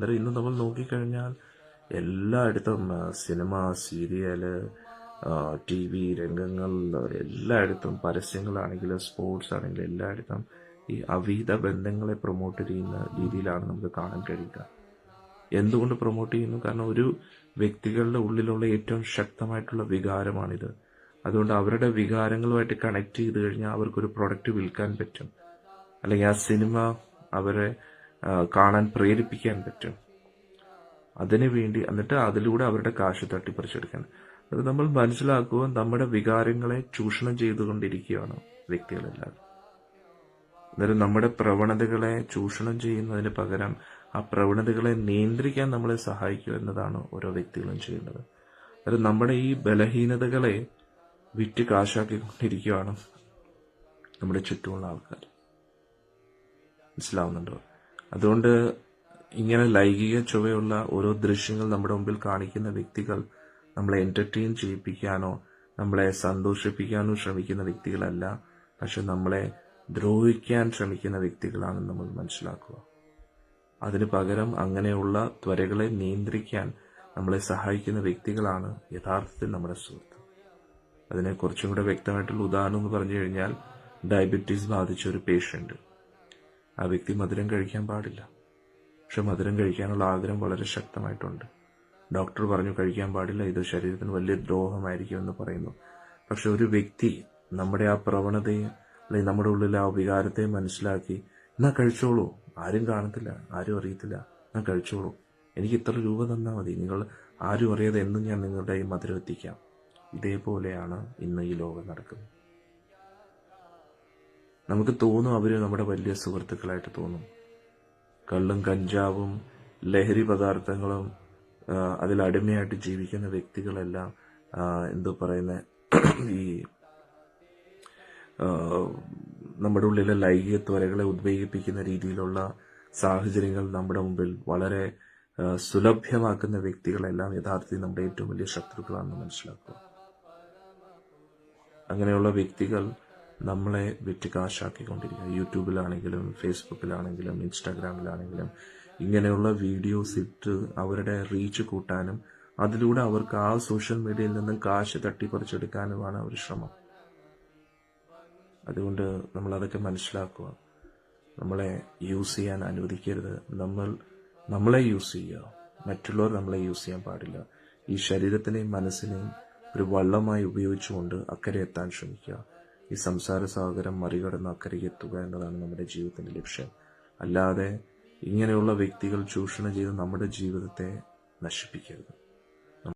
അന്നേരം ഇന്ന് നമ്മൾ നോക്കിക്കഴിഞ്ഞാൽ എല്ലായിടത്തും സിനിമ സീരിയൽ ടി വി രംഗങ്ങൾ എല്ലായിടത്തും പരസ്യങ്ങളാണെങ്കിലും സ്പോർട്സ് ആണെങ്കിലും എല്ലായിടത്തും ഈ അവീത ബന്ധങ്ങളെ പ്രൊമോട്ട് ചെയ്യുന്ന രീതിയിലാണ് നമുക്ക് കാണാൻ കഴിയുക. എന്തുകൊണ്ട് പ്രൊമോട്ട് ചെയ്യുന്നു? കാരണം ഒരു വ്യക്തികളുടെ ഉള്ളിലുള്ള ഏറ്റവും ശക്തമായിട്ടുള്ള വികാരമാണിത്. അതുകൊണ്ട് അവരുടെ വികാരങ്ങളുമായിട്ട് കണക്ട് ചെയ്ത് കഴിഞ്ഞാൽ അവർക്കൊരു പ്രൊഡക്റ്റ് വിൽക്കാൻ പറ്റും. അല്ലെങ്കിൽ ആ സിനിമ അവരെ കാണാൻ പ്രേരിപ്പിക്കാൻ പറ്റും. അതിനു വേണ്ടി എന്നിട്ട് അതിലൂടെ അവരുടെ കാശ് തട്ടിപ്പറിച്ചെടുക്കാൻ. അത് നമ്മൾ മനസ്സിലാക്കുക നമ്മുടെ വികാരങ്ങളെ ചൂഷണം ചെയ്തുകൊണ്ടിരിക്കുകയാണ് വ്യക്തികളെല്ലാം അന്നേരം നമ്മുടെ പ്രവണതകളെ ചൂഷണം ചെയ്യുന്നതിന് പകരം ആ പ്രവണതകളെ നിയന്ത്രിക്കാൻ നമ്മളെ സഹായിക്കുക എന്നതാണ് ഓരോ വ്യക്തികളും ചെയ്യേണ്ടത് അത് നമ്മുടെ ഈ ബലഹീനതകളെ വിറ്റ് കാശാക്കിക്കൊണ്ടിരിക്കുകയാണ് നമ്മുടെ ചുറ്റുമുള്ള ആൾക്കാർ. മനസ്സിലാവുന്നുണ്ടോ? അതുകൊണ്ട് ഇങ്ങനെ ലൈംഗിക ചുവയുള്ള ഓരോ ദൃശ്യങ്ങൾ നമ്മുടെ മുമ്പിൽ കാണിക്കുന്ന വ്യക്തികൾ നമ്മളെ എന്റർടൈൻ ചെയ്യിപ്പിക്കാനോ നമ്മളെ സന്തോഷിപ്പിക്കാനോ ശ്രമിക്കുന്ന വ്യക്തികളല്ല. പക്ഷെ നമ്മളെ ദ്രോഹിക്കാൻ ശ്രമിക്കുന്ന വ്യക്തികളാണെന്ന് നമ്മൾ മനസ്സിലാക്കുക. അതിനു പകരം അങ്ങനെയുള്ള ത്വരകളെ നിയന്ത്രിക്കാൻ നമ്മളെ സഹായിക്കുന്ന വ്യക്തികളാണ് യഥാർത്ഥത്തിൽ നമ്മുടെ സുഹൃത്ത്. അതിനെ കുറച്ചും കൂടെ വ്യക്തമായിട്ടുള്ള ഉദാഹരണം എന്ന് പറഞ്ഞു കഴിഞ്ഞാൽ ഡയബറ്റീസ് ബാധിച്ച ഒരു പേഷ്യന്റ് ആ വ്യക്തി മധുരം കഴിക്കാൻ പാടില്ല. പക്ഷെ മധുരം കഴിക്കാനുള്ള ആഗ്രഹം വളരെ ശക്തമായിട്ടുണ്ട്. ഡോക്ടർ പറഞ്ഞു കഴിക്കാൻ പാടില്ല ഇത് ശരീരത്തിന് വലിയ ദ്രോഹമായിരിക്കും എന്ന് പറയുന്നു. പക്ഷെ ഒരു വ്യക്തി നമ്മുടെ ആ പ്രവണതയെ അല്ലെങ്കിൽ നമ്മുടെ ഉള്ളിലെ ആ വികാരത്തെ മനസ്സിലാക്കി എന്നാ കഴിച്ചോളൂ. ആരും കാണത്തില്ല ആരും അറിയത്തില്ല. എന്നാ കഴിച്ചോളൂ. എനിക്ക് ഇത്ര രൂപ തന്നാൽ മതി. നിങ്ങൾ ആരും അറിയാതെ എന്നും ഞാൻ നിങ്ങളുടെ ഈ മധുരം എത്തിക്കാം. ഇതേപോലെയാണ് ഇന്ന് ഈ ലോകം നടക്കുന്നത്. നമുക്ക് തോന്നും അവർ നമ്മുടെ വലിയ സുഹൃത്തുക്കളായിട്ട് തോന്നും. കള്ളും കഞ്ചാവും ലഹരി പദാർത്ഥങ്ങളും അതിൽ അടിമയായിട്ട് ജീവിക്കുന്ന വ്യക്തികളെല്ലാം എന്തോ പറയുന്ന ഈ നമ്മുടെ ഉള്ളിലെ ലൈംഗിക ത്വരകളെ ഉദ്വേഗിപ്പിക്കുന്ന രീതിയിലുള്ള സാഹചര്യങ്ങൾ നമ്മുടെ മുമ്പിൽ വളരെ സുലഭ്യമാക്കുന്ന വ്യക്തികളെല്ലാം യഥാർത്ഥത്തിൽ നമ്മുടെ ഏറ്റവും വലിയ ശത്രുക്കളാണെന്ന് മനസ്സിലാക്കുക. അങ്ങനെയുള്ള വ്യക്തികൾ നമ്മളെ വിറ്റ് കാശാക്കിക്കൊണ്ടിരിക്കുക യൂട്യൂബിലാണെങ്കിലും ഫേസ്ബുക്കിലാണെങ്കിലും ഇൻസ്റ്റാഗ്രാമിലാണെങ്കിലും ഇങ്ങനെയുള്ള വീഡിയോസ് ഇട്ട് അവരുടെ റീച്ച് കൂട്ടാനും അതിലൂടെ അവർക്ക് ആ സോഷ്യൽ മീഡിയയിൽ നിന്നും കാശ് തട്ടിപ്പറിച്ചെടുക്കാനുമാണ് അവർ ശ്രമം. അതുകൊണ്ട് നമ്മൾ അതൊക്കെ മനസ്സിലാക്കുക. നമ്മളെ യൂസ് ചെയ്യാൻ അനുവദിക്കരുത്. നമ്മൾ നമ്മളെ യൂസ് ചെയ്യുക. മറ്റുള്ളവർ നമ്മളെ യൂസ് ചെയ്യാൻ പാടില്ല. ഈ ശരീരത്തിനെയും മനസ്സിനെയും ഒരു വള്ളമായി ഉപയോഗിച്ചുകൊണ്ട് അക്കരെ എത്താൻ ശ്രമിക്കുക. ഈ സംസാര സാഗരം മറികടന്ന് അക്കരയ്ക്ക് എത്തുക എന്നതാണ് നമ്മുടെ ജീവിതത്തിന്റെ ലക്ഷ്യം. അല്ലാതെ ഇങ്ങനെയുള്ള വ്യക്തികൾ ചൂഷണം ചെയ്ത് നമ്മുടെ ജീവിതത്തെ നശിപ്പിക്കരുത്.